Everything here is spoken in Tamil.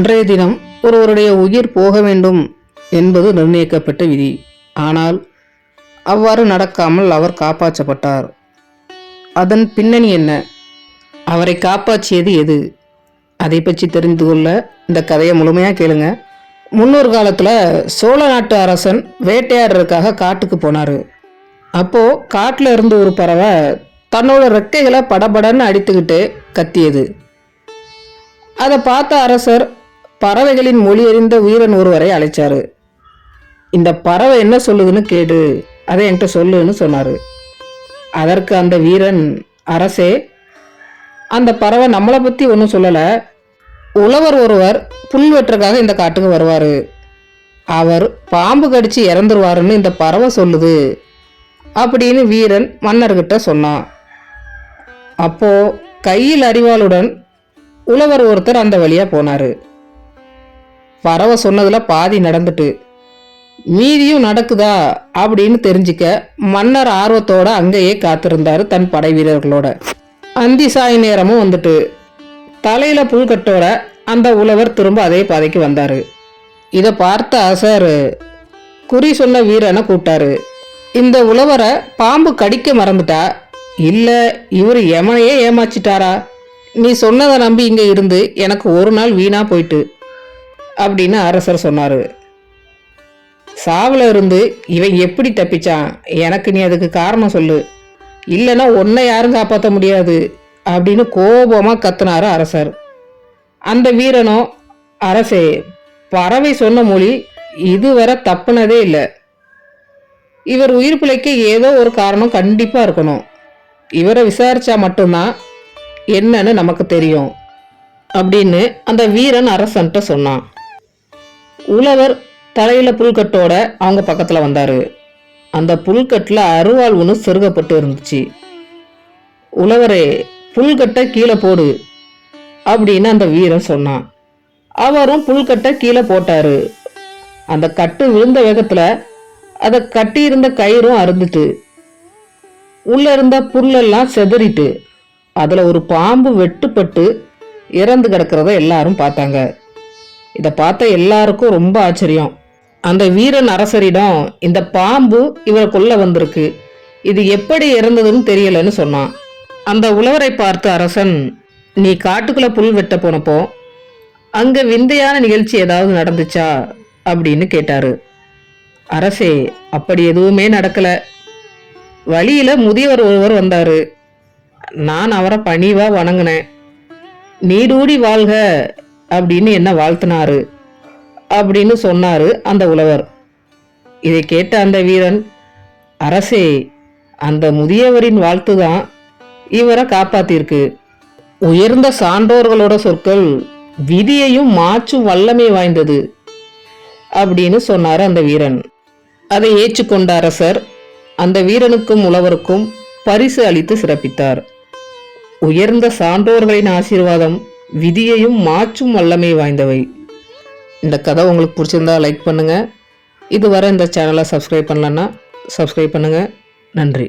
அன்றைய தினம் ஒருவருடைய உயிர் போக வேண்டும் என்பது நிர்ணயிக்கப்பட்ட விதி. ஆனால் அவ்வாறு நடக்காமல் அவர் காப்பாற்றப்பட்டார். அதன் பின்னணி என்ன? அவரை காப்பாற்றியது எது? அதை பற்றி தெரிந்து கொள்ள இந்த கதையை முழுமையாக கேளுங்க. முன்னொரு காலத்தில் சோழ நாட்டு அரசன் வேட்டையாடுறதுக்காக காட்டுக்கு போனார். அப்போது காட்டில் இருந்து ஒரு பறவை தன்னோட ரெக்கைகளை படபடன்னு அடித்துக்கிட்டு கத்தியது. அதை பார்த்த அரசர் பறவைகளின் மொழி அறிந்த வீரன் ஒருவரை அழைச்சாரு. இந்த பறவை என்ன சொல்லுதுன்னு கேடு. அதை என்கிட்ட சொல்லுன்னு சொன்னார். அதற்கு அந்த வீரன் அரசே அந்த பறவை நம்மளை பற்றி ஒன்றும் சொல்லலை. உழவர் ஒருவர் புல் வெட்டுறதுக்காக இந்த காட்டுக்கு வருவார். அவர் பாம்பு கடிச்சு இறந்துருவாருன்னு இந்த பறவை சொல்லுது அப்படின்னு வீரன் மன்னர்கிட்ட சொன்னான். அப்போ கையில் அறிவாளுடன் உழவர் ஒருத்தர் அந்த வழியாக போனார். பறவை சொன்னதில் பாதி நடந்துட்டு மீதியும் நடக்குதா? அப்படின்னு தெரிஞ்சுக்க மன்னர் ஆர்வத்தோட அங்கேயே காத்திருந்தாரு தன் படை வீரர்களோட. அந்தி சாய் நேரமும் வந்துட்டு தலையில புல்கட்டோட அந்த உழவர் திரும்ப அதே பாதைக்கு வந்தாரு. இதை பார்த்த அசர் குறி சொன்ன வீரனை கூப்பிட்டாரு. இந்த உழவரை பாம்பு கடிக்க மறந்துட்டா? இல்லை இவர் எமனையே ஏமாச்சிட்டாரா நீ சொன்னதை நம்பி இங்கே இருந்து எனக்கு ஒரு நாள் வீணாக போயிட்டு அப்படின்னு அரசர் சொன்னார். சாவில் இருந்து இவன் எப்படி தப்பிச்சான்? எனக்கு நீ அதுக்கு காரணம் சொல்லு. இல்லைன்னா உன்னை யாரும் காப்பாற்ற முடியாது அப்படின்னு கோபமாக கத்துனாரு அரசர். அந்த வீரனோ அரசே பறவை சொன்ன மொழி இதுவரை தப்புனதே இல்லை. இவர் உயிர் பிழைக்க ஏதோ ஒரு காரணம் கண்டிப்பாக இருக்கணும். இவரை விசாரிச்சா மட்டும்தான் என்னன்னு நமக்கு தெரியும் அப்படின்னு அந்த வீரன் அரசன்ட்ட சொன்னான். உழவர் தலையில புல்கட்டோட அவங்க பக்கத்துல வந்தாரு. அந்த புல்கட்டில் அருவாள் ஒன்று செருகப்பட்டு இருந்துச்சு. உழவரே புல்கட்டை கீழே போடு அப்படின்னு அந்த வீரன் சொன்னான். அவரும் புல்கட்டை கீழே போட்டாரு. அந்த கட்டு விழுந்த வேகத்துல அதை கட்டியிருந்த கயிறும் அறுந்துட்டு உள்ள இருந்த புல்லெல்லாம் செதறிட்டு அதுல ஒரு பாம்பு வெட்டுப்பட்டு இறந்து கிடக்கிறத எல்லாரும் பார்த்தாங்க. இதை பார்த்த எல்லாருக்கும் ரொம்ப ஆச்சரியம். அந்த வீரன் அரசரிடம் இந்த பாம்பு இவரை கொல்ல வந்திருக்கு. இது எப்படி இறந்ததுன்னு தெரியலன்னு சொன்னான். அந்த உழவரை பார்த்த அரசன் நீ காட்டுக்குள்ள புல் வெட்ட போனப்போ அங்க விந்தையான நிகழ்ச்சி ஏதாவது நடந்துச்சா? அப்படின்னு கேட்டாரு. அரசே அப்படி எதுவுமே நடக்கல. வழியில முதியவர் ஒருவர் வந்தாரு. நான் அவரை பணிவா வணங்கினேன். நீடூடி வாழ்க அப்படின்னு என்ன வாழ்த்தினாரு? அப்படின்னு சொன்னாரு அந்த உழவர். இதை கேட்ட அந்த வீரன் அரசே அந்த முதியவரின் வாழ்த்து தான் இவரை காப்பாத்திருக்கு. உயர்ந்த சான்றோர்களோட சொற்கள் விதியையும் மாற்றும் வல்லமை வாய்ந்தது அப்படின்னு சொன்னார் அந்த வீரன். அதை ஏற்றுக்கொண்ட அரசர் அந்த வீரனுக்கும் உழவருக்கும் பரிசு அளித்து சிறப்பித்தார். உயர்ந்த சான்றோர்களின் ஆசீர்வாதம் விதியையும் மாற்றும் வல்லமை வாய்ந்தவை. இந்த கதை உங்களுக்கு பிடிச்சிருந்தா லைக் பண்ணுங்கள் இதுவரை இந்த சேனலை சப்ஸ்கிரைப் பண்ணலன்னா சப்ஸ்கிரைப் பண்ணுங்கள் நன்றி.